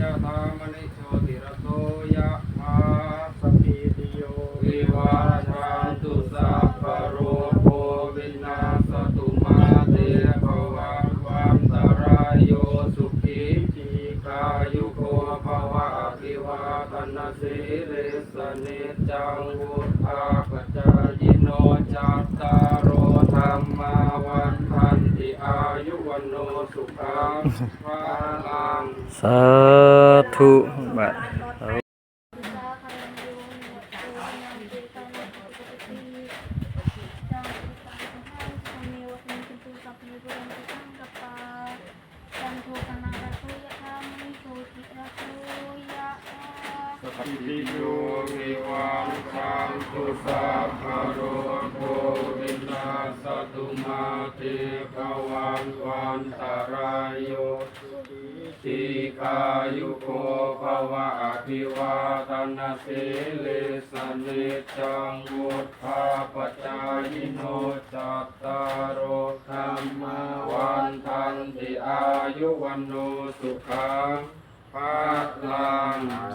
ยะธามณิโชติระโสยะมาสพพิติโยวิวัชชันตุสัพพโรโควินาศตุมาเตภวัตวันตรายโยสุขีจีกายุโกภวะอภิวาทนาสิริสเนจังวุธาปจายโนจัตตารโอธรรมาวันทันติอายุวันโนสุขังภาลัง สาธุบัดสัพพิโยวิวันชันตุสัพพโรโควินาสตุมาเตภวันวันตรายโย ติกายุโกภวะอภิวาทนาสิลิสเนจังวุฒาปจายโนจัตตารโธรรมวันทันติอายุวันโนสุขังภาลัง